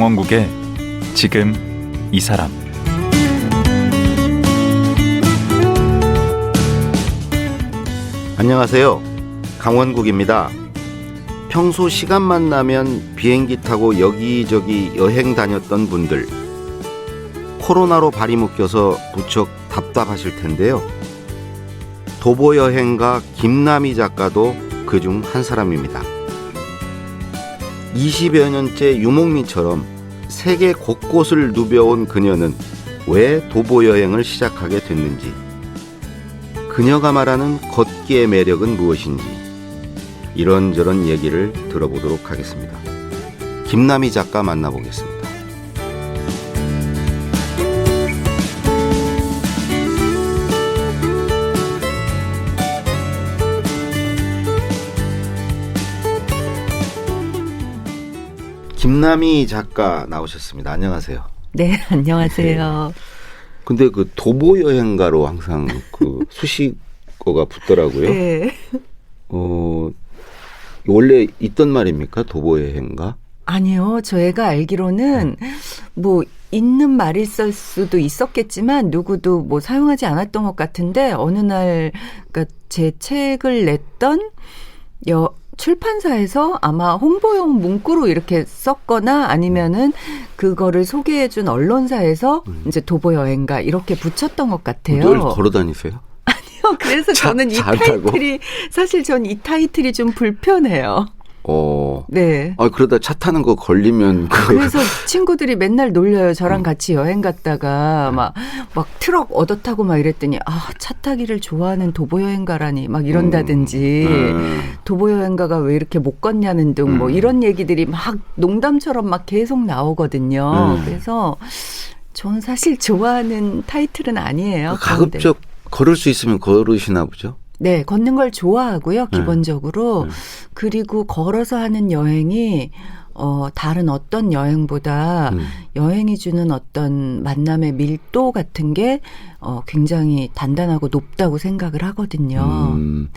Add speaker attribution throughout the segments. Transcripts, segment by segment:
Speaker 1: 강원국의 지금 이 사람
Speaker 2: 안녕하세요. 강원국입니다. 평소 시간만 나면 비행기 타고 여기저기 여행 다녔던 분들. 코로나로 발이 묶여서 무척 답답하실 텐데요. 도보 여행가 김남희 작가도 그중 한 사람입니다. 20여 년째 유목민처럼 세계 곳곳을 누벼온 그녀는 왜 도보 여행을 시작하게 됐는지 그녀가 말하는 걷기의 매력은 무엇인지 이런저런 얘기를 들어보도록 하겠습니다. 김남희 작가 만나보겠습니다. 김남희 작가 나오셨습니다. 안녕하세요.
Speaker 3: 네, 안녕하세요.
Speaker 2: 근데 그 도보 여행가로 항상 그 수식어가 붙더라고요.
Speaker 3: 네.
Speaker 2: 어 원래 있던 말입니까 도보 여행가?
Speaker 3: 아니요, 저희가 알기로는 뭐 있는 말일 수도 있었겠지만 누구도 뭐 사용하지 않았던 것 같은데 어느 날 그러니까 제 책을 냈던 여 출판사에서 아마 홍보용 문구로 이렇게 썼거나 아니면은 그거를 소개해준 언론사에서 이제 도보 여행가 이렇게 붙였던 것 같아요.
Speaker 2: 늘 걸어 다니세요?
Speaker 3: 그래서
Speaker 2: 자-
Speaker 3: 저는 이? 타이틀이 사실 전 이 타이틀이 좀 불편해요.
Speaker 2: 어.
Speaker 3: 네.
Speaker 2: 아 그러다 차 타는 거 걸리면 그
Speaker 3: 그래서 친구들이 맨날 놀려요.
Speaker 2: 음.
Speaker 3: 저랑 같이 여행
Speaker 2: 네.
Speaker 3: 갔다가 막, 막 트럭 얻어 타고 막 이랬더니 아, 차 타기를 좋아하는 도보 여행가라니 막 이런다든지
Speaker 2: 음.
Speaker 3: 도보 여행가가 왜 이렇게 못 걷냐는 등뭐
Speaker 2: 음.
Speaker 3: 이런 얘기들이 막 농담처럼 막 계속 나오거든요.
Speaker 2: 음.
Speaker 3: 그래서 저는 사실 좋아하는 타이틀은 아니에요.
Speaker 2: 가급적 걸을 수 있으면 걸으시나 보죠.
Speaker 3: 네, 걷는 걸 좋아하고요,
Speaker 2: 네.
Speaker 3: 기본적으로.
Speaker 2: 네.
Speaker 3: 그리고 걸어서 하는 여행이, 어, 다른 어떤 여행보다
Speaker 2: 음.
Speaker 3: 여행이 주는 어떤 만남의 밀도 같은 게, 어, 굉장히 단단하고 높다고 생각을 하거든요.
Speaker 2: 음.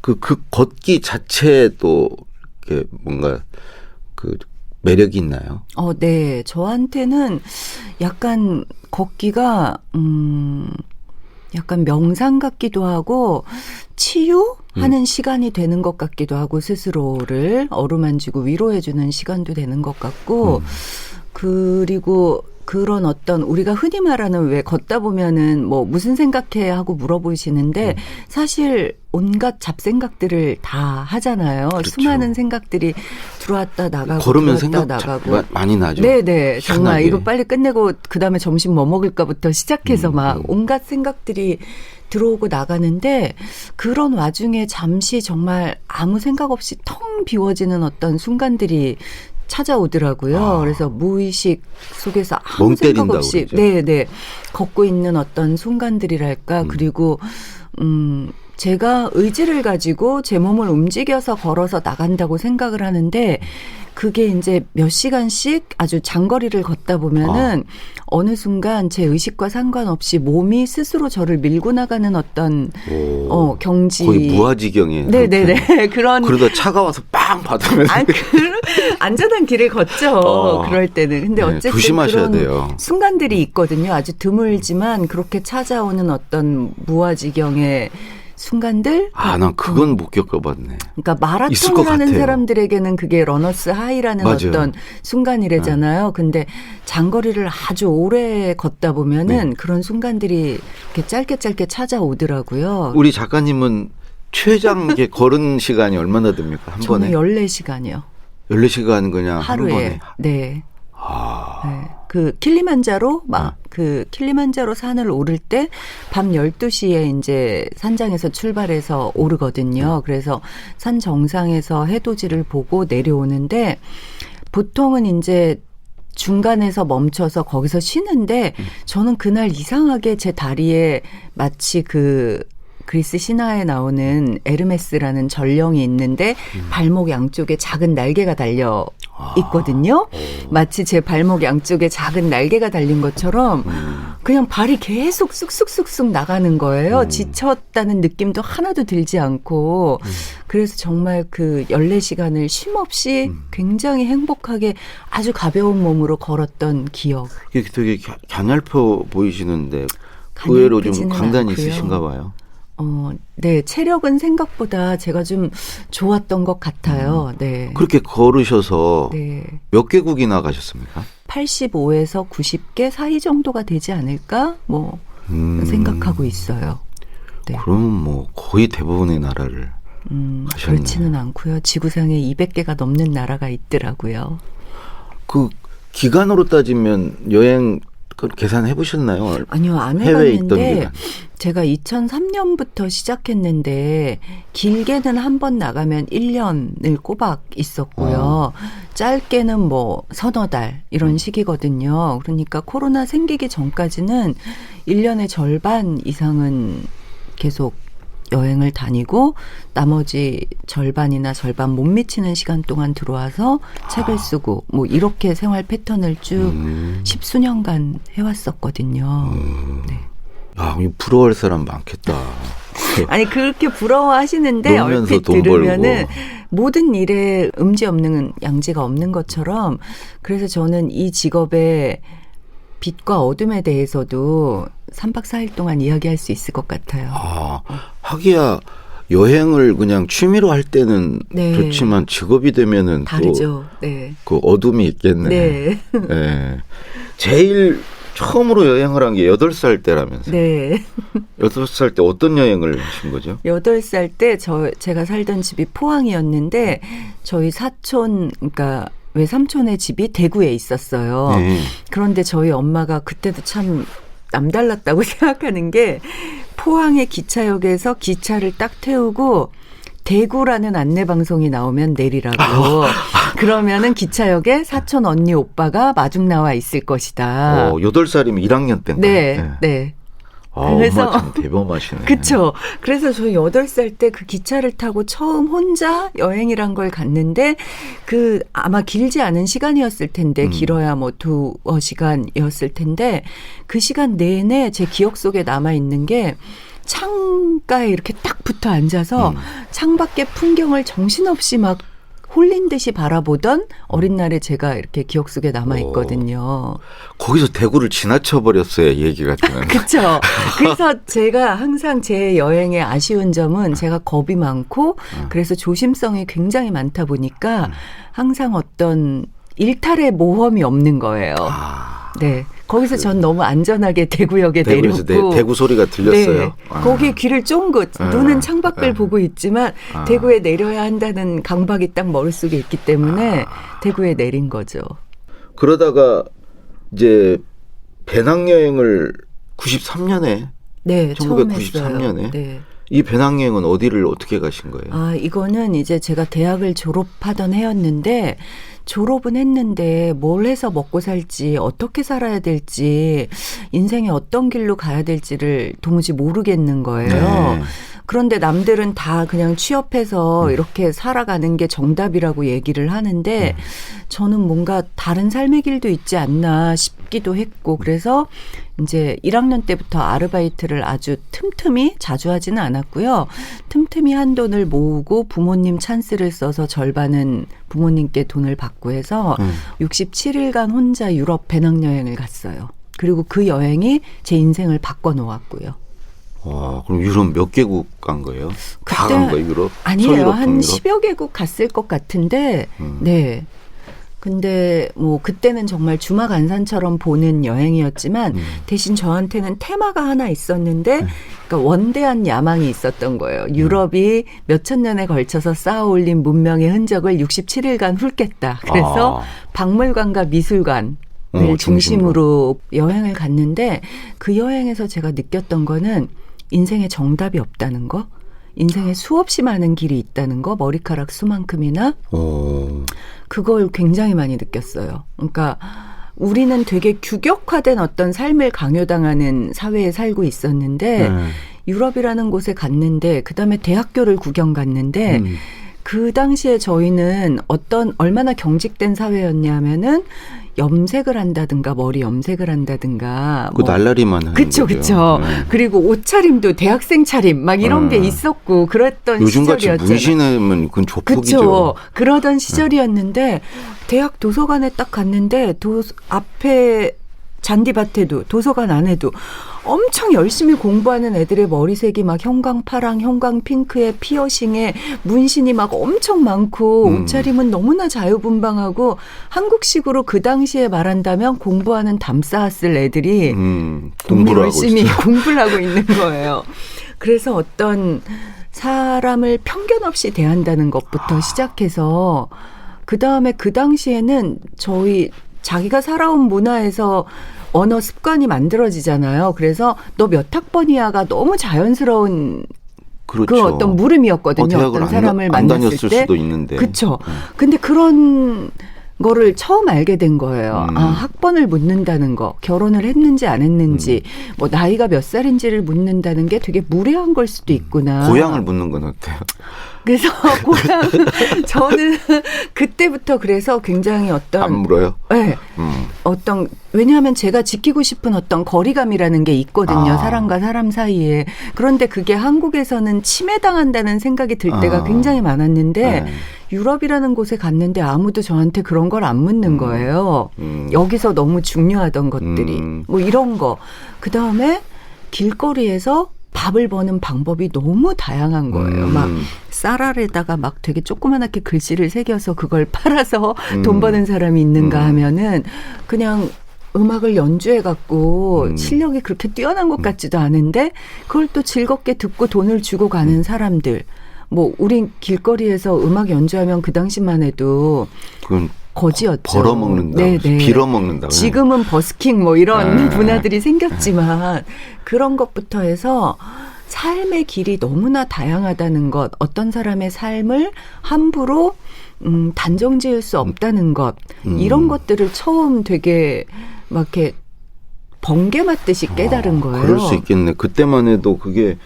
Speaker 2: 그, 그 걷기 자체도 이렇게 뭔가 그 매력이 있나요?
Speaker 3: 어, 네. 저한테는 약간 걷기가, 음, 약간 명상 같기도 하고, 치유하는 시간이 되는 것 같기도 하고, 스스로를 어루만지고 위로해주는 시간도 되는 것 같고, 그리고 그런 어떤 우리가 흔히 말하는 왜 걷다 보면은 뭐 무슨 생각해 하고 물어보시는데 사실 온갖 잡생각들을 다 하잖아요.
Speaker 2: 그렇죠.
Speaker 3: 수많은 생각들이 들어왔다 나가고
Speaker 2: 걸으면 생각 자-
Speaker 3: 나가고
Speaker 2: 마- 많이 나죠.
Speaker 3: 네네 정말
Speaker 2: 희한하게.
Speaker 3: 이거 빨리 끝내고 그 다음에 점심 뭐 먹을까부터 시작해서
Speaker 2: 음,
Speaker 3: 막
Speaker 2: 음.
Speaker 3: 온갖 생각들이 들어오고 나가는데 그런 와중에 잠시 정말 아무 생각 없이 텅 비워지는 어떤 순간들이 찾아오더라고요.
Speaker 2: 아.
Speaker 3: 그래서 무의식 속에서 아무
Speaker 2: 멍
Speaker 3: 생각 없이. 네네 걷고 있는 어떤 순간들이랄까
Speaker 2: 음.
Speaker 3: 그리고 음 제가 의지를 가지고 제 몸을 움직여서 걸어서 나간다고 생각을 하는데 그게 이제 몇 시간씩 아주 장거리를 걷다 보면은 어느 순간 제 의식과 상관없이 몸이 스스로 저를 밀고 나가는 어떤
Speaker 2: 오.
Speaker 3: 어 경지
Speaker 2: 거의 무아지경에.
Speaker 3: 네네네 그런
Speaker 2: 그러다 차가 와서 빵 받으면
Speaker 3: 아, 그, 안전한 길을 걷죠.
Speaker 2: 어.
Speaker 3: 그럴 때는. 근데
Speaker 2: 네,
Speaker 3: 어쨌든
Speaker 2: 조심하셔야 돼요.
Speaker 3: 순간들이 있거든요. 아주 드물지만 그렇게 찾아오는 어떤 무아지경의 순간들.
Speaker 2: 아, 난 그건 못 겪어봤네.
Speaker 3: 그러니까 마라톤을 하는
Speaker 2: 같아요.
Speaker 3: 사람들에게는 그게 러너스 하이라는
Speaker 2: 맞아요.
Speaker 3: 어떤 순간이래잖아요. 근데 장거리를 아주 오래 걷다 보면은
Speaker 2: 네.
Speaker 3: 그런 순간들이 이렇게 짧게 짧게 찾아오더라고요.
Speaker 2: 우리 작가님은 최장 이렇게 걸은 시간이 얼마나 됩니까? 한
Speaker 3: 저는
Speaker 2: 번에?
Speaker 3: 14시간이요.
Speaker 2: 14시간 그냥 한
Speaker 3: 하루에.
Speaker 2: 번에.
Speaker 3: 네.
Speaker 2: 아.
Speaker 3: 네. 그 킬리만자로 막
Speaker 2: 아.
Speaker 3: 그 킬리만자로 산을 오를 때 밤 12시에 이제 산장에서 출발해서
Speaker 2: 네.
Speaker 3: 오르거든요. 그래서 산 정상에서 해돋이를 보고 내려오는데 보통은 이제 중간에서 멈춰서 거기서 쉬는데
Speaker 2: 음.
Speaker 3: 저는 그날 이상하게 제 다리에 마치 그 그리스 신화에 나오는 에르메스라는 전령이 있는데
Speaker 2: 음.
Speaker 3: 발목 양쪽에 작은 날개가 달려 있거든요. 마치 제 발목 양쪽에 작은 날개가 달린 것처럼
Speaker 2: 음.
Speaker 3: 그냥 발이 계속 쑥쑥쑥쑥 나가는 거예요.
Speaker 2: 음.
Speaker 3: 지쳤다는 느낌도 하나도 들지 않고.
Speaker 2: 음.
Speaker 3: 그래서 정말 그 14시간을 쉼 없이
Speaker 2: 음.
Speaker 3: 굉장히 행복하게 아주 가벼운 몸으로 걸었던 기억.
Speaker 2: 이게 되게 갸- 갸냘퍼 보이시는데 의외로 좀 강단이
Speaker 3: 않고요.
Speaker 2: 있으신가 봐요.
Speaker 3: 어, 네. 체력은 생각보다 제가 좀 좋았던 것
Speaker 2: 음.
Speaker 3: 같아요. 네.
Speaker 2: 그렇게 걸으셔서
Speaker 3: 네.
Speaker 2: 몇 개국이나 가셨습니까?
Speaker 3: 85에서 90개 사이 정도가 되지 않을까? 뭐,
Speaker 2: 음.
Speaker 3: 생각하고 있어요. 네.
Speaker 2: 그러면 뭐 거의 대부분의 나라를
Speaker 3: 음,
Speaker 2: 가셨네요.
Speaker 3: 그렇지는 않고요. 지구상에 200개가 넘는 나라가 있더라고요.
Speaker 2: 그 기간으로 따지면 여행 그 계산해 보셨나요?
Speaker 3: 아니요, 안 해봤는데. 제가 2003년부터 시작했는데 길게는 한 번 나가면 1년을 꼬박 있었고요. 짧게는 뭐 서너 달 이런 시기거든요. 그러니까 코로나 생기기 전까지는 1년의 절반 이상은 계속 여행을 다니고 나머지 절반이나 절반 못 미치는 시간 동안 들어와서 책을 쓰고 뭐 이렇게 생활 패턴을 쭉
Speaker 2: 음.
Speaker 3: 십수년간 해왔었거든요. 네.
Speaker 2: 아, 이 부러워할 사람 많겠다.
Speaker 3: 아니 그렇게 부러워하시는데 얼핏
Speaker 2: 돈
Speaker 3: 들으면은. 모든 일에 음지 없는 양지가 없는 것처럼 그래서 저는 이 직업의 빛과 어둠에 대해서도 3박 4일 동안 이야기할 수 있을 것 같아요.
Speaker 2: 아, 하기야 여행을 그냥 취미로 할 때는
Speaker 3: 네.
Speaker 2: 좋지만 직업이 되면은
Speaker 3: 다르죠. 네.
Speaker 2: 또그 어둠이 있겠네.
Speaker 3: 네.
Speaker 2: 예. 제일 처음으로 여행을 한 게 여덟 살 때라면서요.
Speaker 3: 네.
Speaker 2: 여덟 살 때 어떤 여행을 하신 거죠?
Speaker 3: 여덟 살 때 저 제가 살던 집이 포항이었는데 저희 사촌 그러니까 외삼촌의 집이 대구에 있었어요.
Speaker 2: 네.
Speaker 3: 그런데 저희 엄마가 그때도 참 남달랐다고 생각하는 게 포항의 기차역에서 기차를 딱 태우고 대구라는 안내 방송이 나오면 내리라고. 그러면은 기차역에 사촌 언니 오빠가 마중 나와 있을 것이다.
Speaker 2: 어, 여덟 살이면 1학년 때인가?
Speaker 3: 네, 네.
Speaker 2: 아,
Speaker 3: 그래서-
Speaker 2: 대범하시네.
Speaker 3: 그쵸. 그래서 저 여덟 살 때 그 기차를 타고 처음 혼자 여행이란 걸 갔는데 그 아마 길지 않은 시간이었을 텐데
Speaker 2: 음.
Speaker 3: 길어야 뭐 두어 시간이었을 텐데 그 시간 내내 제 기억 속에 남아 있는 게 창가에 이렇게 딱 붙어 앉아서
Speaker 2: 음.
Speaker 3: 창밖의 풍경을 정신없이 막 홀린 듯이 바라보던 어린 날에 제가 이렇게 기억 속에 남아 있거든요.
Speaker 2: 거기서 대구를 지나쳐 버렸어야 얘기가 되는.
Speaker 3: 그렇죠. 그래서 제가 항상 제 여행의 아쉬운 점은 제가 겁이 많고 그래서 조심성이 굉장히 많다 보니까 항상 어떤 일탈의 모험이 없는 거예요.
Speaker 2: 아,
Speaker 3: 네. 거기서 전 너무 안전하게 대구역에
Speaker 2: 대구에서
Speaker 3: 내렸고
Speaker 2: 내, 대구 소리가 들렸어요.
Speaker 3: 네.
Speaker 2: 아.
Speaker 3: 거기에 귀를 쫑긋
Speaker 2: 아.
Speaker 3: 눈은 창밖을
Speaker 2: 아.
Speaker 3: 보고 있지만
Speaker 2: 아.
Speaker 3: 대구에 내려야 한다는 강박이 딱 머릿속에 있기 때문에
Speaker 2: 아.
Speaker 3: 대구에 내린 거죠.
Speaker 2: 그러다가 이제 배낭여행을 93년에
Speaker 3: 네, 처음
Speaker 2: 1993
Speaker 3: 했어요.
Speaker 2: 년에?
Speaker 3: 네.
Speaker 2: 이 배낭여행은 어디를 어떻게 가신 거예요?
Speaker 3: 아, 이거는 이제 제가 대학을 졸업하던 해였는데 졸업은 했는데 뭘 해서 먹고 살지 어떻게 살아야 될지 인생에 어떤 길로 가야 될지를 도무지 모르겠는 거예요.
Speaker 2: 네.
Speaker 3: 그런데 남들은 다 그냥 취업해서
Speaker 2: 음.
Speaker 3: 이렇게 살아가는 게 정답이라고 얘기를 하는데
Speaker 2: 음.
Speaker 3: 저는 뭔가 다른 삶의 길도 있지 않나 싶기도 했고 그래서 이제 1학년 때부터 아르바이트를 아주 틈틈이 자주 하지는 않았고요. 틈틈이 한 돈을 모으고 부모님 찬스를 써서 절반은 부모님께 돈을 받고 해서
Speaker 2: 음.
Speaker 3: 67일간 혼자 유럽 배낭여행을 갔어요. 그리고 그 여행이 제 인생을 바꿔 놓았고요.
Speaker 2: 와, 그럼 유럽 몇 개국 간 거예요? 다 간 거예요, 유럽?
Speaker 3: 아니에요. 한
Speaker 2: 동유럽?
Speaker 3: 10여 개국 갔을 것 같은데,
Speaker 2: 음.
Speaker 3: 네. 근데 뭐 그때는 정말 주막 안산처럼 보는 여행이었지만
Speaker 2: 음.
Speaker 3: 대신 저한테는 테마가 하나 있었는데 그러니까 원대한 야망이 있었던 거예요.
Speaker 2: 음.
Speaker 3: 유럽이 몇천 년에 걸쳐서 쌓아올린 문명의 흔적을 67일간 훑겠다. 그래서
Speaker 2: 아.
Speaker 3: 박물관과 미술관
Speaker 2: 어,
Speaker 3: 을
Speaker 2: 중심으로.
Speaker 3: 중심으로 여행을 갔는데 그 여행에서 제가 느꼈던 거는 인생에 정답이 없다는 거, 인생에 수없이 많은 길이 있다는 거, 머리카락 수만큼이나
Speaker 2: 어,
Speaker 3: 그걸 굉장히 많이 느꼈어요. 그러니까 우리는 되게 규격화된 어떤 삶을 강요당하는 사회에 살고 있었는데
Speaker 2: 네.
Speaker 3: 유럽이라는 곳에 갔는데 그다음에 대학교를 구경 갔는데
Speaker 2: 음.
Speaker 3: 그 당시에 저희는 어떤 얼마나 경직된 사회였냐면은 염색을 한다든가 머리 염색을 한다든가
Speaker 2: 그
Speaker 3: 뭐
Speaker 2: 날라리만 하는
Speaker 3: 그쵸,
Speaker 2: 거죠.
Speaker 3: 그쵸.
Speaker 2: 네.
Speaker 3: 그리고 옷차림도 대학생 차림 막 이런
Speaker 2: 음.
Speaker 3: 게 있었고 그랬던
Speaker 2: 요즘같이
Speaker 3: 시절이었잖아요.
Speaker 2: 문신하면 그건 조폭이죠.
Speaker 3: 그쵸. 그러던 시절이었는데 대학 도서관에 딱 갔는데 도 앞에 잔디밭에도 도서관 안에도 엄청 열심히 공부하는 애들의 머리색이 막 형광파랑 형광핑크에 피어싱에 문신이 막 엄청 많고
Speaker 2: 음.
Speaker 3: 옷차림은 너무나 자유분방하고 한국식으로 그 당시에 말한다면 공부하는 담 쌓았을 애들이
Speaker 2: 음, 공부를
Speaker 3: 열심히
Speaker 2: 있어요.
Speaker 3: 공부를 하고 있는 거예요. 그래서 어떤 사람을 편견 없이 대한다는 것부터
Speaker 2: 아.
Speaker 3: 시작해서 그 다음에 그 당시에는 저희 자기가 살아온 문화에서 언어 습관이 만들어지잖아요. 그래서 너 몇 학번이야가 너무 자연스러운
Speaker 2: 그렇죠.
Speaker 3: 그 어떤 물음이었거든요.
Speaker 2: 어, 안,
Speaker 3: 사람을
Speaker 2: 안
Speaker 3: 만났을
Speaker 2: 다녔을
Speaker 3: 때.
Speaker 2: 수도 있는데.
Speaker 3: 그쵸. 근데 그런 거를 처음 알게 된 거예요.
Speaker 2: 음.
Speaker 3: 아, 학번을 묻는다는 거, 결혼을 했는지 안 했는지,
Speaker 2: 음.
Speaker 3: 뭐 나이가 몇 살인지를 묻는다는 게 되게 무례한 걸 수도 있구나.
Speaker 2: 고향을 묻는 건 어때요?
Speaker 3: 그래서 고향 저는 그때부터 그래서 굉장히
Speaker 2: 안
Speaker 3: 어떤
Speaker 2: 물어요?
Speaker 3: 네,
Speaker 2: 음.
Speaker 3: 어떤 왜냐하면 제가 지키고 싶은 어떤 거리감이라는 게 있거든요.
Speaker 2: 아.
Speaker 3: 사람과 사람 사이에. 그런데 그게 한국에서는 침해당한다는 생각이 들 때가
Speaker 2: 아.
Speaker 3: 굉장히 많았는데
Speaker 2: 네.
Speaker 3: 유럽이라는 곳에 갔는데 아무도 저한테 그런 걸 안 묻는
Speaker 2: 음.
Speaker 3: 거예요.
Speaker 2: 음.
Speaker 3: 여기서 너무 중요하던 것들이
Speaker 2: 음.
Speaker 3: 뭐 이런 거. 그 다음에 길거리에서 밥을 버는 방법이 너무 다양한 거예요.
Speaker 2: 음.
Speaker 3: 막 쌀알에다가 막 되게 조그만하게 글씨를 새겨서 그걸 팔아서
Speaker 2: 음.
Speaker 3: 돈 버는 사람이 있는가
Speaker 2: 음.
Speaker 3: 하면은 그냥 음악을 연주해 갖고
Speaker 2: 음.
Speaker 3: 실력이 그렇게 뛰어난 것 같지도 않은데 그걸 또 즐겁게 듣고 돈을 주고
Speaker 2: 음.
Speaker 3: 가는 사람들. 뭐 우린 길거리에서 음악 연주하면 그 당시만 해도
Speaker 2: 그건
Speaker 3: 거지였죠.
Speaker 2: 벌어먹는다.
Speaker 3: 네, 네.
Speaker 2: 빌어먹는다.
Speaker 3: 지금은 버스킹 뭐 이런
Speaker 2: 네.
Speaker 3: 문화들이 생겼지만 그런 것부터 해서 삶의 길이 너무나 다양하다는 것, 어떤 사람의 삶을 함부로 음, 단정 지을 수 없다는 것,
Speaker 2: 음.
Speaker 3: 이런 것들을 처음 되게 막 이렇게 번개 맞듯이 깨달은 거예요.
Speaker 2: 아, 그럴 수 있겠네. 그때만 해도 그게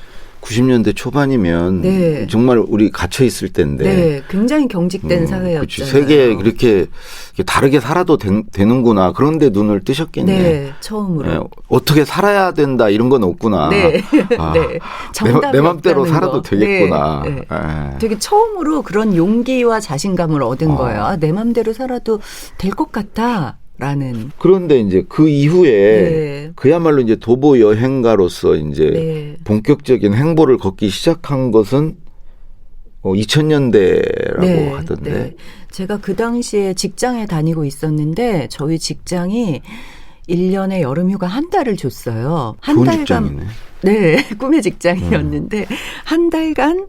Speaker 2: 90년대 초반이면
Speaker 3: 네.
Speaker 2: 정말 우리 갇혀 있을 때인데.
Speaker 3: 네, 굉장히 경직된
Speaker 2: 음. 그치. 세계 그렇게 이렇게 다르게 살아도 된- 되는구나. 그런데 눈을 뜨셨겠네.
Speaker 3: 네, 처음으로.
Speaker 2: 예, 어떻게 살아야 된다 이런 건 없구나.
Speaker 3: 네,
Speaker 2: 아,
Speaker 3: 네.
Speaker 2: 내, 내 맘대로 살아도
Speaker 3: 거.
Speaker 2: 되겠구나.
Speaker 3: 네, 네.
Speaker 2: 예.
Speaker 3: 되게 처음으로 그런 용기와 자신감을 얻은
Speaker 2: 어.
Speaker 3: 거예요. 아, 내 맘대로 살아도 될 것 같다 라는.
Speaker 2: 그런데 이제 그 이후에
Speaker 3: 네.
Speaker 2: 그야말로 이제 도보 여행가로서 이제
Speaker 3: 네.
Speaker 2: 본격적인 행보를 걷기 시작한 것은 어, 2000년대라고
Speaker 3: 네,
Speaker 2: 하던데.
Speaker 3: 네. 제가 그 당시에 직장에 다니고 있었는데 저희 직장이 1년에 여름 휴가 한 달을 줬어요. 한 달간
Speaker 2: 직장이네.
Speaker 3: 네, 꿈의 직장이었는데
Speaker 2: 음.
Speaker 3: 한 달간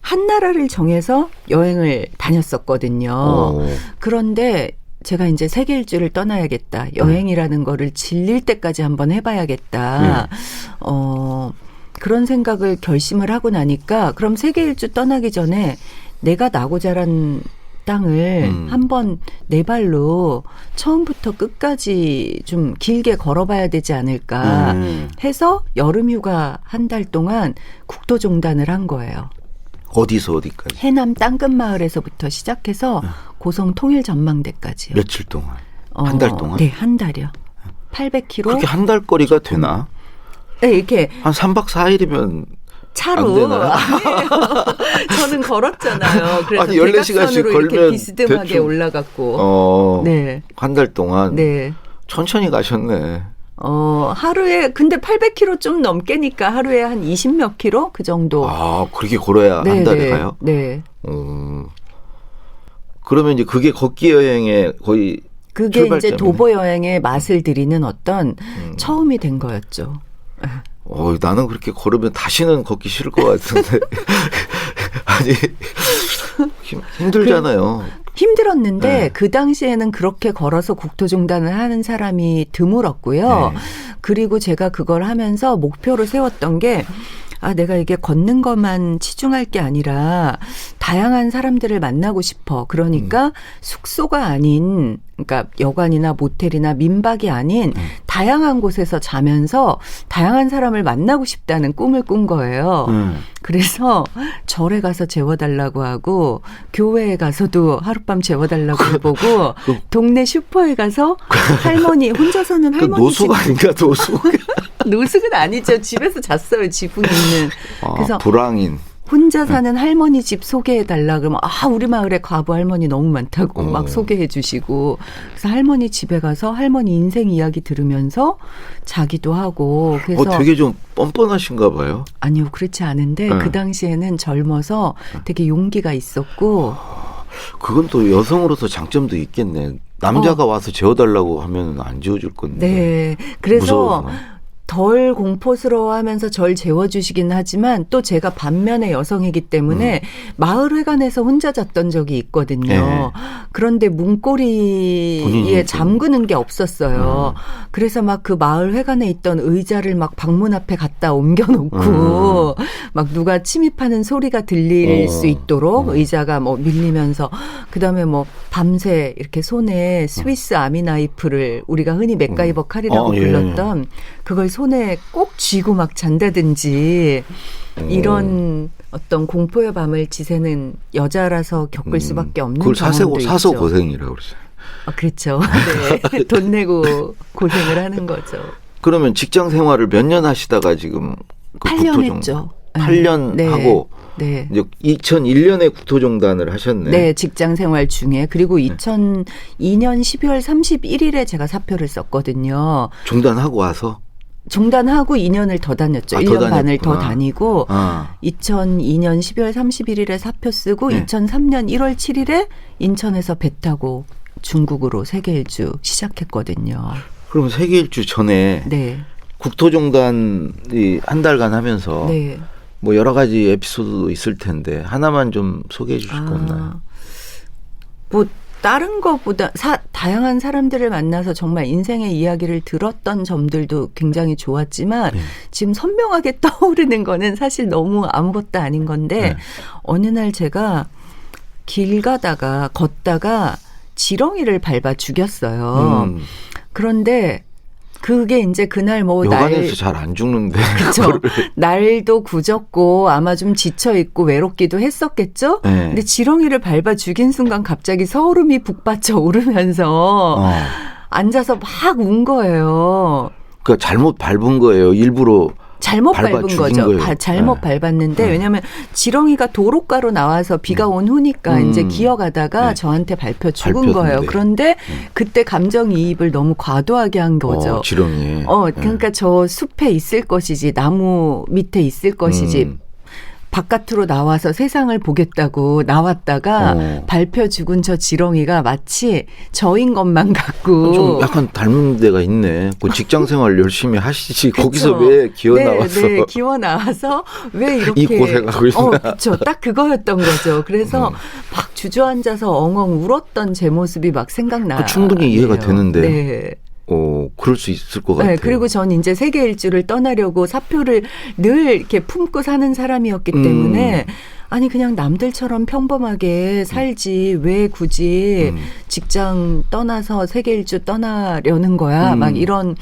Speaker 3: 한 나라를 정해서 여행을 다녔었거든요.
Speaker 2: 어.
Speaker 3: 그런데 제가 이제 세계 일주를 떠나야겠다. 여행이라는 거를 질릴 때까지 한번 해봐야겠다.
Speaker 2: 네.
Speaker 3: 어, 그런 생각을 결심을 하고 나니까 그럼 세계 일주 떠나기 전에 내가 나고 자란 땅을
Speaker 2: 음.
Speaker 3: 한번 내 발로 처음부터 끝까지 좀 길게 걸어봐야 되지 않을까
Speaker 2: 음.
Speaker 3: 해서 여름 휴가 한 달 동안 국토종단을 한 거예요.
Speaker 2: 어디서 어디까지?
Speaker 3: 해남 땅끝 마을에서부터 시작해서 고성 통일 전망대까지요.
Speaker 2: 며칠 동안?
Speaker 3: 어,
Speaker 2: 한달 동안?
Speaker 3: 네, 한 달이요. 800km.
Speaker 2: 그렇게 한 달 거리가 되나?
Speaker 3: 네, 이렇게
Speaker 2: 한 3박 4일이면
Speaker 3: 차로. 아니에요. 저는 걸었잖아요. 그래서
Speaker 2: 아니, 14시간씩
Speaker 3: 대각선으로 이렇게
Speaker 2: 걸면
Speaker 3: 비스듬하게
Speaker 2: 대충,
Speaker 3: 올라갔고.
Speaker 2: 어,
Speaker 3: 네.
Speaker 2: 한 달 동안
Speaker 3: 네.
Speaker 2: 천천히 가셨네.
Speaker 3: 어, 하루에 근데 800km 좀 넘게니까 하루에 한 20 몇 킬로 그 정도.
Speaker 2: 아, 그렇게 걸어야
Speaker 3: 네,
Speaker 2: 한 달에
Speaker 3: 네.
Speaker 2: 가요?
Speaker 3: 네.
Speaker 2: 음. 그러면 이제 그게 걷기 여행의 거의
Speaker 3: 그게 이제
Speaker 2: 출발점이네.
Speaker 3: 도보 여행의 맛을 들이는 어떤
Speaker 2: 음.
Speaker 3: 처음이 된 거였죠.
Speaker 2: 어, 나는 그렇게 걸으면 다시는 걷기 싫을 것 같은데. 아니, 힘, 힘들잖아요.
Speaker 3: 힘들었는데
Speaker 2: 네.
Speaker 3: 그 당시에는 그렇게 걸어서 국토종단을 하는 사람이 드물었고요.
Speaker 2: 네.
Speaker 3: 그리고 제가 그걸 하면서 목표를 세웠던 게 아, 내가 이게 걷는 것만 치중할 게 아니라 다양한 사람들을 만나고 싶어. 그러니까
Speaker 2: 음.
Speaker 3: 숙소가 아닌 그러니까 여관이나 모텔이나 민박이 아닌
Speaker 2: 음.
Speaker 3: 다양한 곳에서 자면서 다양한 사람을 만나고 싶다는 꿈을 꾼 거예요.
Speaker 2: 음.
Speaker 3: 그래서 절에 가서 재워달라고 하고 교회에 가서도 하룻밤 재워달라고 해보고
Speaker 2: 그
Speaker 3: 동네 슈퍼에 가서 할머니 혼자 사는
Speaker 2: 그
Speaker 3: 할머니
Speaker 2: 노숙
Speaker 3: 집
Speaker 2: 아닌가 노숙.
Speaker 3: 노숙은 아니죠 집에서 잤어요 지붕에 있는
Speaker 2: 아,
Speaker 3: 그래서
Speaker 2: 불황인.
Speaker 3: 혼자 사는 할머니 집 소개해 달라 그러면 아 우리 마을에 과부 할머니 너무 많다고
Speaker 2: 어.
Speaker 3: 막 소개해 주시고 그래서 할머니 집에 가서 할머니 인생 이야기 들으면서 자기도 하고 그래서
Speaker 2: 어, 되게 좀 뻔뻔하신가 봐요.
Speaker 3: 아니요 그렇지 않은데
Speaker 2: 네.
Speaker 3: 그 당시에는 젊어서 되게 용기가 있었고
Speaker 2: 그건 또 여성으로서 장점도 있겠네. 남자가 와서 재워달라고 하면 안 재워줄 건데.
Speaker 3: 어. 네 그래서
Speaker 2: 무서워서.
Speaker 3: 덜 공포스러워하면서 절 재워주시긴 하지만 또 제가 반면에 여성이기 때문에 마을회관에서 혼자 잤던 적이 있거든요.
Speaker 2: 음. 네.
Speaker 3: 그런데 문고리에
Speaker 2: 좀-
Speaker 3: 잠그는 게 없었어요.
Speaker 2: 음.
Speaker 3: 그래서 막 그 마을회관에 있던 의자를 막 방문 앞에 갖다 옮겨놓고 막 누가 침입하는 소리가 들릴
Speaker 2: 음. 어.
Speaker 3: 수 있도록
Speaker 2: 음.
Speaker 3: 의자가 뭐 밀리면서 그다음에 뭐 밤새 이렇게 손에 스위스 아미 나이프를 우리가 흔히 맥가이버 칼이라고
Speaker 2: 어, 예.
Speaker 3: 불렀던 그걸 손에 꼭 쥐고 막 잔다든지 이런 어떤 공포의 밤을 지새는 여자라서 겪을
Speaker 2: 음.
Speaker 3: 수밖에 없는
Speaker 2: 그걸
Speaker 3: 경험도
Speaker 2: 사서
Speaker 3: 있죠.
Speaker 2: 고생이라고 그러죠.
Speaker 3: 아, 그렇죠. 네. 돈 내고 고생을 하는 거죠.
Speaker 2: 그러면 직장 생활을 몇 년 하시다가 지금 그
Speaker 3: 8년
Speaker 2: 국토종-
Speaker 3: 했죠.
Speaker 2: 8년
Speaker 3: 네.
Speaker 2: 하고
Speaker 3: 네.
Speaker 2: 이제 2001년에 국토종단을 하셨네.
Speaker 3: 네, 직장 생활 중에 그리고 2002년 12월 31일에 제가 사표를 썼거든요.
Speaker 2: 종단하고 와서
Speaker 3: 종단하고 2년을 더 다녔죠.
Speaker 2: 아,
Speaker 3: 1년
Speaker 2: 더
Speaker 3: 반을 더. 다니고
Speaker 2: 아,
Speaker 3: 2002년 12월 31일에 사표 쓰고
Speaker 2: 네.
Speaker 3: 2003년 1월 7일에 인천에서 배 타고 중국으로 세계 일주 시작했거든요.
Speaker 2: 그럼 세계 일주 전에
Speaker 3: 네.
Speaker 2: 국토종단이 한 달간 하면서
Speaker 3: 네.
Speaker 2: 뭐 여러 가지 에피소드도 있을 텐데 하나만 좀 소개해 주실 거 없나요?
Speaker 3: 아, 뭐 다른 것보다 사, 다양한 사람들을 만나서 정말 인생의 이야기를 들었던 점들도 굉장히 좋았지만
Speaker 2: 네.
Speaker 3: 지금 선명하게 떠오르는 거는 사실 너무 아무것도 아닌 건데
Speaker 2: 네.
Speaker 3: 어느 날 제가 길 가다가 걷다가 지렁이를 밟아 죽였어요.
Speaker 2: 음,
Speaker 3: 그런데 그게 이제 그날
Speaker 2: 뭐날잘안 죽는데
Speaker 3: 그쵸. 날도 굳었고 아마 좀 지쳐 있고 외롭기도 했었겠죠.
Speaker 2: 네.
Speaker 3: 근데 지렁이를 밟아 죽인 순간 갑자기 서울음이 북받쳐 오르면서
Speaker 2: 어,
Speaker 3: 앉아서 막 운 거예요.
Speaker 2: 그러니까 잘못 밟은 거예요. 일부러
Speaker 3: 잘못 밟은 거죠. 바- 잘못
Speaker 2: 네.
Speaker 3: 밟았는데
Speaker 2: 네.
Speaker 3: 왜냐하면 지렁이가 도로가로 나와서 비가 온 후니까
Speaker 2: 음.
Speaker 3: 이제 기어가다가
Speaker 2: 네.
Speaker 3: 저한테 밟혀 죽은
Speaker 2: 밟혔는데.
Speaker 3: 거예요. 그런데 그때 감정이입을 너무 과도하게 한 거죠.
Speaker 2: 어, 지렁이.
Speaker 3: 어, 그러니까 저 숲에 있을 것이지, 나무 밑에 있을 것이지,
Speaker 2: 음.
Speaker 3: 바깥으로 나와서 세상을 보겠다고 나왔다가
Speaker 2: 어.
Speaker 3: 밟혀 죽은 저 지렁이가 마치 저인 것만 같고.
Speaker 2: 좀 약간 닮은 데가 있네. 그 직장 생활 열심히 하시지. 거기서? 왜 기어
Speaker 3: 네,
Speaker 2: 나와서
Speaker 3: 네, 기어 나와서 왜 이렇게
Speaker 2: 이 고생하고 있나?
Speaker 3: 어, 그렇죠. 딱 그거였던 거죠. 그래서
Speaker 2: 음.
Speaker 3: 막 주저앉아서 엉엉 울었던 제 모습이 막 생각나.
Speaker 2: 그 충분히 이해가 되는데.
Speaker 3: 네.
Speaker 2: 어, 그럴 수 있을 것 같아요.
Speaker 3: 네, 그리고 전 이제 세계 일주를 떠나려고 사표를 늘 이렇게 품고 사는 사람이었기
Speaker 2: 음.
Speaker 3: 때문에 아니 그냥 남들처럼 평범하게 살지 왜 굳이
Speaker 2: 음.
Speaker 3: 직장 떠나서 세계 일주 떠나려는 거야
Speaker 2: 음.
Speaker 3: 막 이런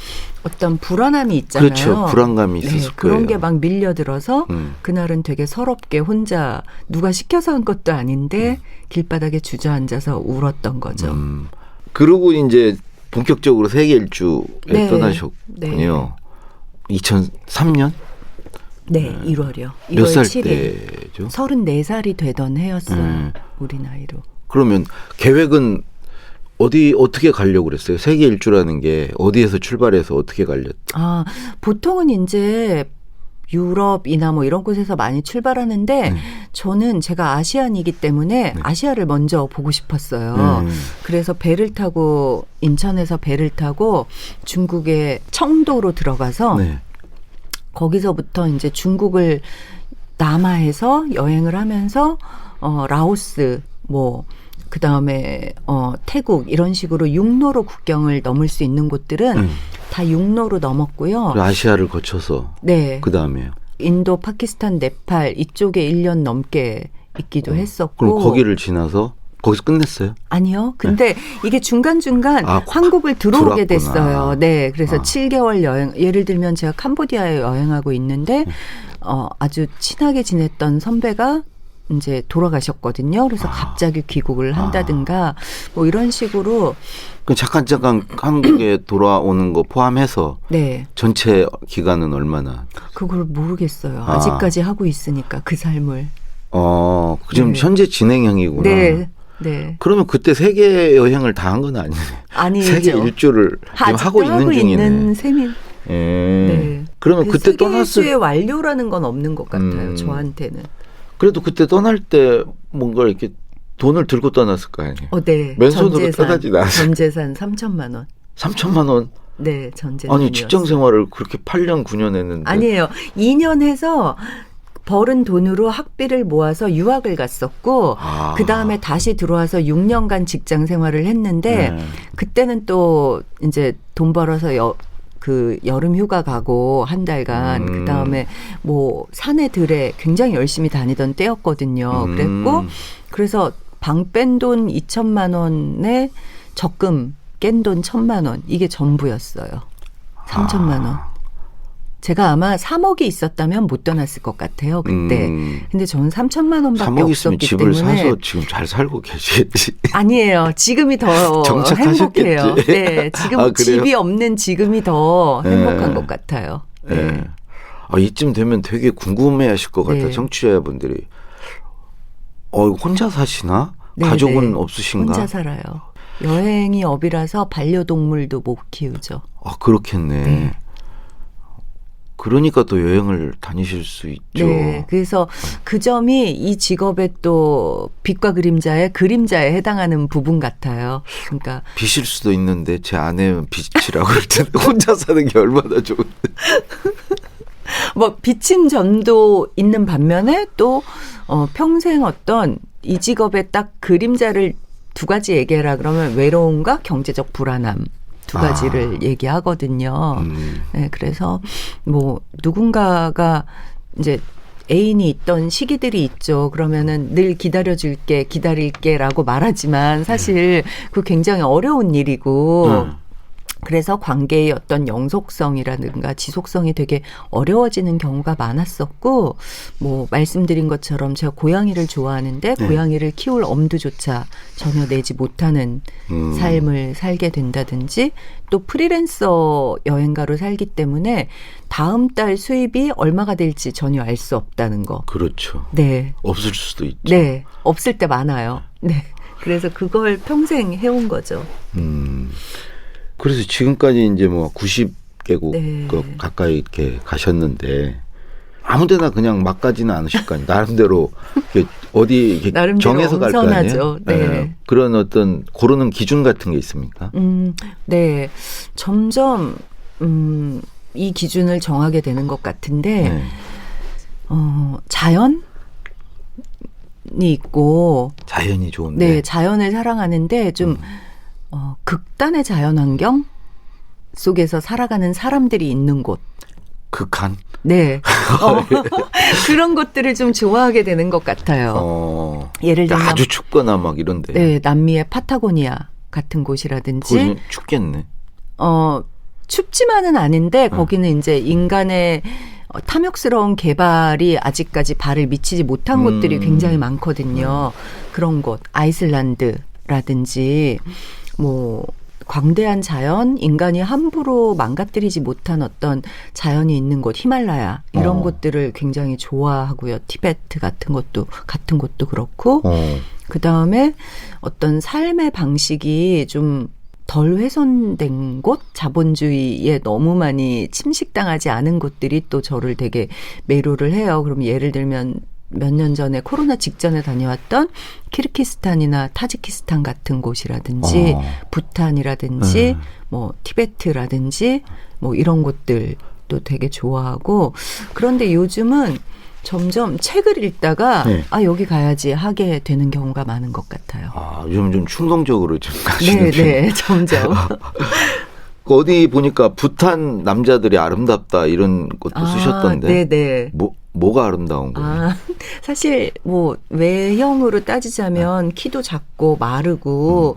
Speaker 3: 어떤 불안함이 있잖아요.
Speaker 2: 그렇죠. 불안감이
Speaker 3: 네,
Speaker 2: 있었을
Speaker 3: 그런
Speaker 2: 거예요.
Speaker 3: 게막 밀려들어서
Speaker 2: 음.
Speaker 3: 그날은 되게 서럽게 혼자 누가 시켜서 한 것도 아닌데 길바닥에 주저앉아서 울었던 거죠.
Speaker 2: 음. 그러고 이제 본격적으로 세계 일주에
Speaker 3: 네.
Speaker 2: 떠나셨군요. 2003년
Speaker 3: 네, 1월이요. 1월
Speaker 2: 몇살
Speaker 3: 7일.
Speaker 2: 때죠?
Speaker 3: 34살이 되던 해였어요.
Speaker 2: 음.
Speaker 3: 우리 나이로.
Speaker 2: 그러면 계획은 어디 어떻게 가려고 그랬어요? 세계 일주라는 게 어디에서 출발해서 어떻게 갈렸?
Speaker 3: 아, 보통은 이제 유럽이나 뭐 이런 곳에서 많이 출발하는데
Speaker 2: 음.
Speaker 3: 저는 제가 아시안이기 때문에
Speaker 2: 네.
Speaker 3: 아시아를 먼저 보고 싶었어요.
Speaker 2: 음.
Speaker 3: 그래서 배를 타고 인천에서 배를 타고 중국의 청도로 들어가서
Speaker 2: 네.
Speaker 3: 거기서부터 이제 중국을 남하해서 여행을 하면서 어 라오스 뭐 그 다음에 어 태국 이런 식으로 육로로 국경을 넘을 수 있는 곳들은
Speaker 2: 음.
Speaker 3: 다 육로로 넘었고요.
Speaker 2: 아시아를 거쳐서
Speaker 3: 네.
Speaker 2: 그 다음에요.
Speaker 3: 인도, 파키스탄, 네팔 이쪽에 1년 넘게 있기도 했었고.
Speaker 2: 그럼 거기를 지나서 거기서 끝냈어요?
Speaker 3: 아니요. 근데 이게 중간중간
Speaker 2: 아,
Speaker 3: 한국을 들어오게
Speaker 2: 들어왔구나.
Speaker 3: 됐어요. 네. 그래서
Speaker 2: 아.
Speaker 3: 7개월 여행, 예를 들면 제가 캄보디아에 여행하고 있는데,
Speaker 2: 네.
Speaker 3: 어, 아주 친하게 지냈던 선배가 이제 돌아가셨거든요.
Speaker 2: 아.
Speaker 3: 그래서 갑자기 귀국을 한다든가, 뭐 이런 식으로,
Speaker 2: 그 잠깐 잠깐 한국에 돌아오는 거 포함해서
Speaker 3: 네.
Speaker 2: 전체 기간은 얼마나?
Speaker 3: 그걸 모르겠어요.
Speaker 2: 아.
Speaker 3: 아직까지 하고 있으니까 그 삶을.
Speaker 2: 어, 지금
Speaker 3: 네.
Speaker 2: 현재 진행형이구나.
Speaker 3: 네. 네.
Speaker 2: 그러면 그때 세계 여행을 다 한 건 아니네.
Speaker 3: 아니죠.
Speaker 2: 세계 일주를 지금
Speaker 3: 아직도
Speaker 2: 하고 있는 중이네.
Speaker 3: 있는 셈이.
Speaker 2: 예.
Speaker 3: 네.
Speaker 2: 그러면
Speaker 3: 그
Speaker 2: 그때
Speaker 3: 세계 일주의
Speaker 2: 떠났을
Speaker 3: 완료라는 건 없는 것 같아요.
Speaker 2: 음.
Speaker 3: 저한테는.
Speaker 2: 그래도 그때 떠날 때 뭔가 이렇게 돈을 들고 떠났을 거 아니에요.
Speaker 3: 어, 네.
Speaker 2: 맨손으로
Speaker 3: 전재산,
Speaker 2: 떠나지 않았어요.
Speaker 3: 전재산 3천만 원.
Speaker 2: 3천만 원.
Speaker 3: 네, 전재산.
Speaker 2: 아니 직장 생활을 그렇게 8년 9년 했는데.
Speaker 3: 아니에요. 2년 해서 벌은 돈으로 학비를 모아서 유학을 갔었고
Speaker 2: 아.
Speaker 3: 그 다음에 다시 들어와서 6년간 직장 생활을 했는데
Speaker 2: 네.
Speaker 3: 그때는 또 이제 돈 벌어서 여, 그 여름 휴가 가고 한 달간
Speaker 2: 음.
Speaker 3: 그 다음에 뭐 산에 들에 굉장히 열심히 다니던 때였거든요.
Speaker 2: 음.
Speaker 3: 그랬고 그래서 방 뺀 돈 2천만 원에 적금 깬돈 1천만 원 이게 전부였어요. 3천만 원. 제가 아마 3억이 있었다면 못 떠났을 것 같아요. 그때.
Speaker 2: 음.
Speaker 3: 근데 저는 3천만 원밖에
Speaker 2: 3억 있으면
Speaker 3: 없었기
Speaker 2: 집을
Speaker 3: 때문에
Speaker 2: 사서 지금 잘 살고 계시겠지.
Speaker 3: 아니에요. 지금이 더. 행복해요. 네, 지금
Speaker 2: 아?
Speaker 3: 집이 없는 지금이 더
Speaker 2: 네.
Speaker 3: 행복한 것 같아요. 네.
Speaker 2: 예. 아, 이쯤 되면 되게 궁금해 하실 것 같아,
Speaker 3: 네.
Speaker 2: 청취자분들이. 어, 혼자 사시나?
Speaker 3: 네,
Speaker 2: 가족은
Speaker 3: 네.
Speaker 2: 없으신가?
Speaker 3: 혼자 살아요. 여행이 업이라서 반려동물도 못 키우죠.
Speaker 2: 아, 그렇겠네.
Speaker 3: 네.
Speaker 2: 그러니까 또 여행을 다니실 수 있죠.
Speaker 3: 네. 그래서 그 점이 이 직업의 또 빛과 그림자의 그림자에 해당하는 부분 같아요. 그러니까
Speaker 2: 빚일 수도 있는데 제 아내는 빚이라고 그럴 텐데 혼자 사는 게 얼마나 좋은데.
Speaker 3: 뭐 비친 점도 있는 반면에 또 어, 평생 어떤 이 직업의 딱 그림자를 두 가지 얘기해라 그러면 외로움과 경제적 불안함 두 가지를 얘기하거든요.
Speaker 2: 음.
Speaker 3: 네, 그래서 뭐 누군가가 이제 애인이 있던 시기들이 있죠. 그러면은 늘 기다려줄게, 기다릴게라고 말하지만 사실 그 굉장히 어려운 일이고
Speaker 2: 음.
Speaker 3: 그래서 관계의 어떤 영속성이라든가 지속성이 되게 어려워지는 경우가 많았었고, 뭐, 말씀드린 것처럼 제가 고양이를 좋아하는데,
Speaker 2: 네.
Speaker 3: 고양이를 키울 엄두조차 전혀 내지 못하는
Speaker 2: 음.
Speaker 3: 삶을 살게 된다든지, 또 프리랜서 여행가로 살기 때문에 다음 달 수입이 얼마가 될지 전혀 알 수 없다는 거.
Speaker 2: 그렇죠.
Speaker 3: 네.
Speaker 2: 없을 수도 있죠.
Speaker 3: 네. 없을 때 많아요. 네. 그래서 그걸 평생 해온 거죠.
Speaker 2: 음. 그래서 지금까지 이제 뭐 90개국
Speaker 3: 네.
Speaker 2: 그 가까이 이렇게 가셨는데 아무데나 그냥 막 가지는 않으실 거 아니에요. 나름대로 어디 이렇게
Speaker 3: 나름대로
Speaker 2: 정해서 갈 거 아니에요.
Speaker 3: 네.
Speaker 2: 예. 그런 어떤 고르는 기준 같은 게 있습니까?
Speaker 3: 음, 네. 점점, 음, 이 기준을 정하게 되는 것 같은데,
Speaker 2: 네.
Speaker 3: 어, 자연이 있고,
Speaker 2: 자연이 좋은데.
Speaker 3: 네, 자연을 사랑하는데 좀,
Speaker 2: 음.
Speaker 3: 어, 극단의 자연 환경 속에서 살아가는 사람들이 있는 곳.
Speaker 2: 극한.
Speaker 3: 네. 어, 그런 것들을 좀 좋아하게 되는 것 같아요.
Speaker 2: 어.
Speaker 3: 예를 들면,
Speaker 2: 아주 춥거나 막 이런데.
Speaker 3: 네, 남미의 파타고니아 같은 곳이라든지,
Speaker 2: 춥겠네.
Speaker 3: 어, 춥지만은
Speaker 2: 어.
Speaker 3: 않은데 거기는 이제 인간의 어, 탐욕스러운 개발이 아직까지 발을 미치지 못한
Speaker 2: 음.
Speaker 3: 곳들이 굉장히 많거든요. 그런 곳, 아이슬란드라든지 뭐 광대한 자연, 인간이 함부로 망가뜨리지 못한 어떤 자연이 있는 곳, 히말라야 이런
Speaker 2: 어.
Speaker 3: 곳들을 굉장히 좋아하고요. 티베트 같은 것도 같은 곳도 그렇고
Speaker 2: 어.
Speaker 3: 그 다음에 어떤 삶의 방식이 좀 덜 훼손된 곳, 자본주의에 너무 많이 침식당하지 않은 곳들이 또 저를 되게 매료를 해요. 그럼 예를 들면 몇 년 전에 코로나 직전에 다녀왔던 키르키스탄이나 타지키스탄 같은 곳이라든지
Speaker 2: 어.
Speaker 3: 부탄이라든지
Speaker 2: 네.
Speaker 3: 뭐 티베트라든지 뭐 이런 곳들도 되게 좋아하고 그런데 요즘은 점점 책을 읽다가
Speaker 2: 네.
Speaker 3: 아 여기 가야지 하게 되는 경우가 많은 것 같아요.
Speaker 2: 아, 요즘 좀 충동적으로 좀
Speaker 3: 네,
Speaker 2: 가시는 편.
Speaker 3: 네, 점점.
Speaker 2: 어디 보니까 부탄 남자들이 아름답다 이런 것도 쓰셨던데.
Speaker 3: 네, 네.
Speaker 2: 뭐 뭐가 아름다운 거예요?
Speaker 3: 아, 사실 뭐 외형으로 따지자면 키도 작고 마르고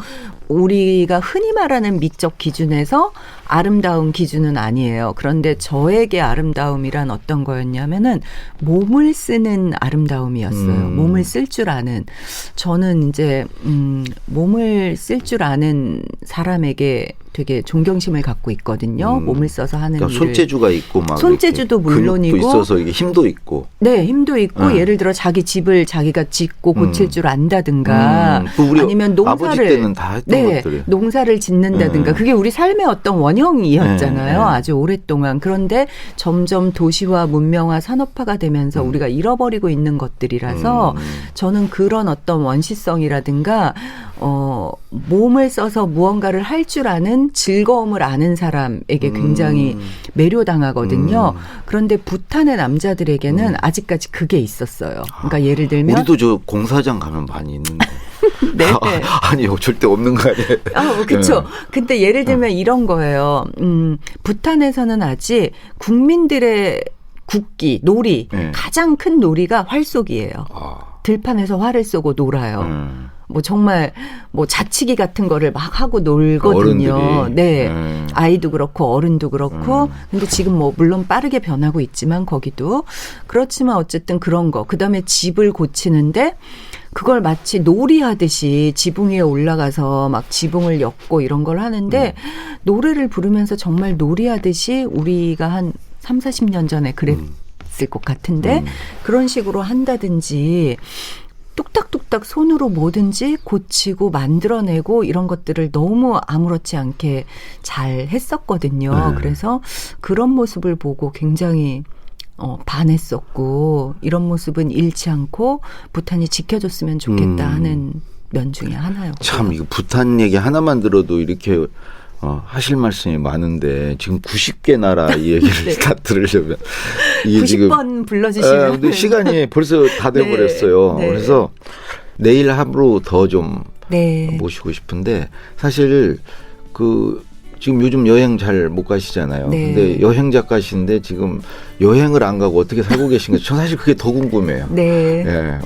Speaker 3: 우리가 흔히 말하는 미적 기준에서 아름다운 기준은 아니에요. 그런데 저에게 아름다움이란 어떤 거였냐면은 몸을 쓰는 아름다움이었어요.
Speaker 2: 음.
Speaker 3: 몸을 쓸 줄 아는 저는 이제 음 몸을 쓸 줄 아는 사람에게 되게 존경심을 갖고 있거든요.
Speaker 2: 음.
Speaker 3: 몸을 써서 하는
Speaker 2: 그러니까. 손재주가 있고 막
Speaker 3: 손재주도 물론이고
Speaker 2: 있어서 이게 힘도 있고
Speaker 3: 네, 힘도 있고
Speaker 2: 네.
Speaker 3: 예를 들어 자기 집을 자기가 짓고 고칠
Speaker 2: 음.
Speaker 3: 줄 안다든가
Speaker 2: 음, 그
Speaker 3: 아니면
Speaker 2: 아버지
Speaker 3: 농사를
Speaker 2: 때는 다 했던
Speaker 3: 네,
Speaker 2: 것들이
Speaker 3: 농사를 짓는다든가
Speaker 2: 네.
Speaker 3: 그게 우리 삶의 어떤 원형이었잖아요.
Speaker 2: 네, 네.
Speaker 3: 아주 오랫동안. 그런데 점점 도시화, 문명화, 산업화가 되면서
Speaker 2: 음.
Speaker 3: 우리가 잃어버리고 있는 것들이라서
Speaker 2: 음.
Speaker 3: 저는 그런 어떤 원시성이라든가 어 몸을 써서 무언가를 할 줄 아는 즐거움을 아는 사람에게 굉장히
Speaker 2: 음.
Speaker 3: 매료당하거든요.
Speaker 2: 음.
Speaker 3: 그런데 부탄의 남자들에게는
Speaker 2: 음.
Speaker 3: 아직까지 그게 있었어요. 그러니까 예를 들면
Speaker 2: 우리도 저 공사장 가면 많이 있는데
Speaker 3: 네.
Speaker 2: 아 니요 절대 없는 거 아니에요?
Speaker 3: 아, 그렇죠.
Speaker 2: 네.
Speaker 3: 근데 예를 들면 이런 거예요. 음, 부탄에서는 아직 국민들의 국기, 놀이,
Speaker 2: 네.
Speaker 3: 가장 큰 놀이가 활쏘기예요.
Speaker 2: 아,
Speaker 3: 들판에서 활을 쏘고 놀아요.
Speaker 2: 음.
Speaker 3: 뭐 정말 뭐 자치기 같은 거를 막 하고 놀거든요.
Speaker 2: 어른들이.
Speaker 3: 네.
Speaker 2: 음.
Speaker 3: 아이도 그렇고 어른도 그렇고
Speaker 2: 음.
Speaker 3: 근데 지금 뭐 물론 빠르게 변하고 있지만 거기도 그렇지만 어쨌든 그런 거 그다음에 집을 고치는데 그걸 마치 놀이하듯이 지붕 위에 올라가서 막 지붕을 엮고 이런 걸 하는데
Speaker 2: 음.
Speaker 3: 노래를 부르면서 정말 놀이하듯이 우리가 한 3, 40년 전에 그랬을 것 같은데
Speaker 2: 음.
Speaker 3: 그런 식으로 한다든지 뚝딱뚝딱 손으로 뭐든지 고치고 만들어내고 이런 것들을 너무 아무렇지 않게 잘 했었거든요.
Speaker 2: 네.
Speaker 3: 그래서 그런 모습을 보고 굉장히 어, 반했었고 이런 모습은 잃지 않고 부탄이 지켜줬으면 좋겠다
Speaker 2: 음.
Speaker 3: 하는 면 중에 하나요.
Speaker 2: 참 이거 부탄 얘기 하나만 들어도 이렇게 어, 하실 말씀이 많은데 지금 90개 나라 이 얘기를
Speaker 3: 네.
Speaker 2: 다 들으려면 이게 지금
Speaker 3: 90번
Speaker 2: 아,
Speaker 3: 불러주시면
Speaker 2: 근데 시간이 벌써 다
Speaker 3: 네,
Speaker 2: 돼버렸어요.
Speaker 3: 네.
Speaker 2: 그래서 내일 하루 더좀
Speaker 3: 네.
Speaker 2: 모시고 싶은데 사실 그 지금 요즘 여행 잘 못 가시잖아요.
Speaker 3: 네.
Speaker 2: 근데 여행 작가신데 지금 여행을 안 가고 어떻게 살고 계신가? 저 사실 그게 더 궁금해요.
Speaker 3: 네.
Speaker 2: 예.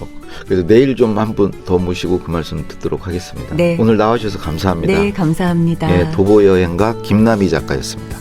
Speaker 2: 그래서 내일 좀 한 분 더 모시고 그 말씀 듣도록 하겠습니다.
Speaker 3: 네.
Speaker 2: 오늘 나와주셔서 감사합니다.
Speaker 3: 네, 감사합니다.
Speaker 2: 예, 도보 여행가 김남희 작가였습니다.